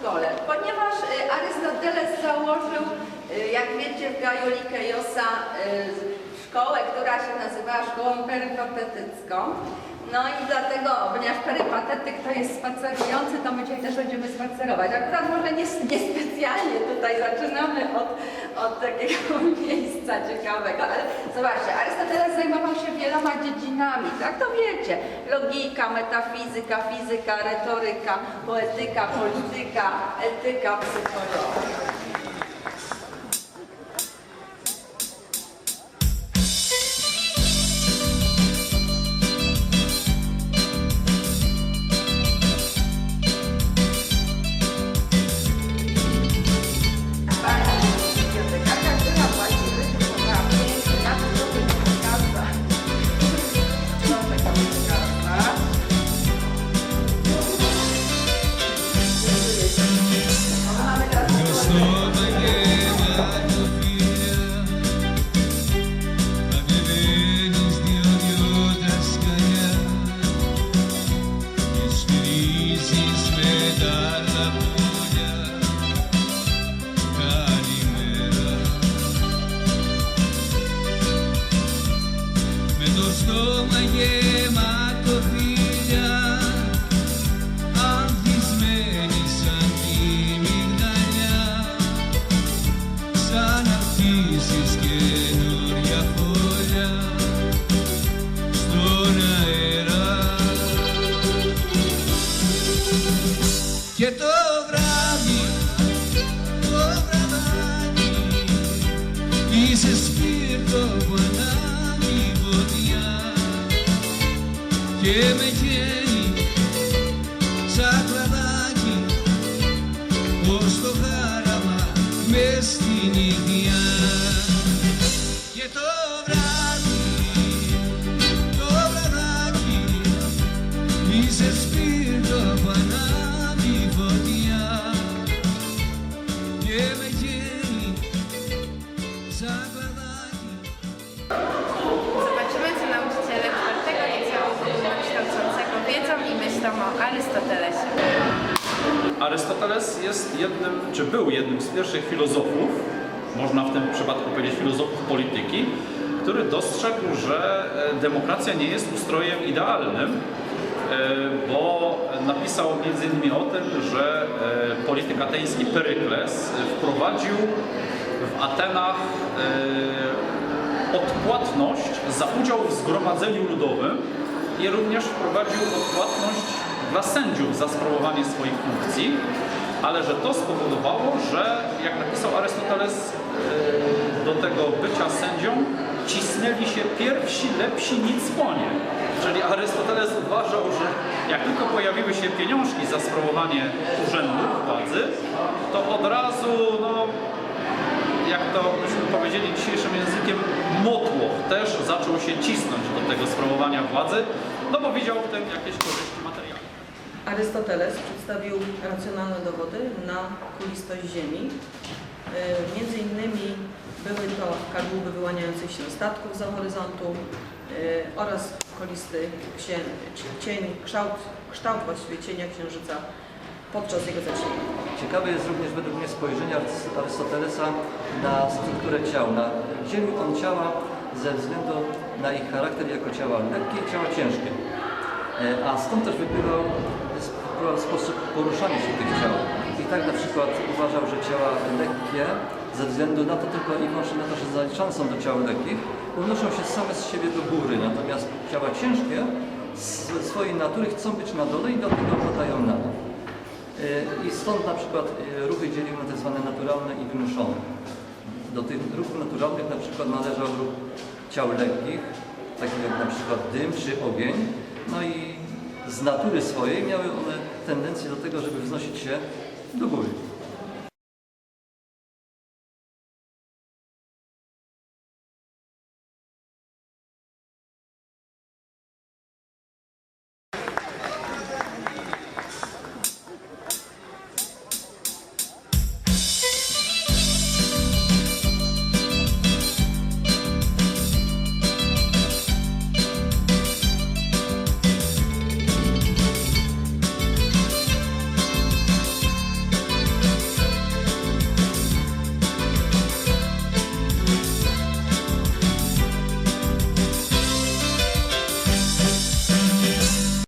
szkole, ponieważ y, Arystoteles założył, y, jak wiecie, w Gaju Likeiosa y, szkołę, która się nazywała szkołą perypatetycką. No i dlatego, ponieważ perypatetyk to jest spacerujący, to my dzisiaj też będziemy spacerować. Akurat może nie, niespecjalnie tutaj zaczynamy od, od takiego miejsca ciekawego, ale zobaczcie, Arystoteles zajmował się wieloma dziedzinami, tak to wiecie. Logika, metafizyka, fizyka, retoryka, poetyka, polityka, etyka, psychologia. Στόμα γεμάτο φίλια ανθισμένη σαν τη μυγδαλιά σαν να χτίσεις καινούρια φωλιά στον αέρα. Και το βράδυ, το βραδάκι είσαι σπίρτο που και με χέρι σαν κλαδάκι ως το χάραμα μες στην υγεία. Και το Arystotelesie. Arystoteles jest jednym, czy był jednym z pierwszych filozofów, można w tym przypadku powiedzieć filozofów polityki, który dostrzegł, że e, demokracja nie jest ustrojem idealnym, e, bo napisał między innymi o tym, że e, polityk ateński Perykles wprowadził w Atenach odpłatność za udział w zgromadzeniu ludowym i również wprowadził odpłatność dla sędziów za sprawowanie swoich funkcji, ale że to spowodowało, że jak napisał Arystoteles e, do tego bycia sędzią, cisnęli się pierwsi, lepsi, nic płonie. Czyli Arystoteles uważał, że jak tylko pojawiły się pieniążki za sprawowanie urzędu, władzy, to od razu no, jak to byśmy powiedzieli dzisiejszym językiem, motłoch też zaczął się cisnąć do tego sprawowania władzy, no bo widział w tym jakieś korzyści materialne. Arystoteles przedstawił racjonalne dowody na kulistość Ziemi. E, Między innymi były to kadłuby wyłaniających się statków za horyzontu e, oraz kolisty cień, kształt, kształt właściwie cienia księżyca podczas jego zaćmienia. Ciekawe jest również według mnie spojrzenie Arys- Arystotelesa na strukturę ciał. Na dzielił on ciała ze względu na ich charakter jako ciała lekkie i ciała ciężkie. E, A stąd też wypływał sposób poruszania się tych ciał. I tak na przykład uważał, że ciała lekkie ze względu na to tylko i wyłącznie na to, że zaliczane są do ciał lekkich, unoszą się same z siebie do góry, natomiast ciała ciężkie z swojej natury chcą być na dole i dlatego padają na dół. E, I stąd na przykład e, ruchy dzielił na zwane naturalne i wymuszone. Do tych ruchów naturalnych na przykład należał ruch ciał lekkich, takich jak na przykład dym czy ogień. No i z natury swojej miały one tendencję do tego, żeby wznosić się do góry.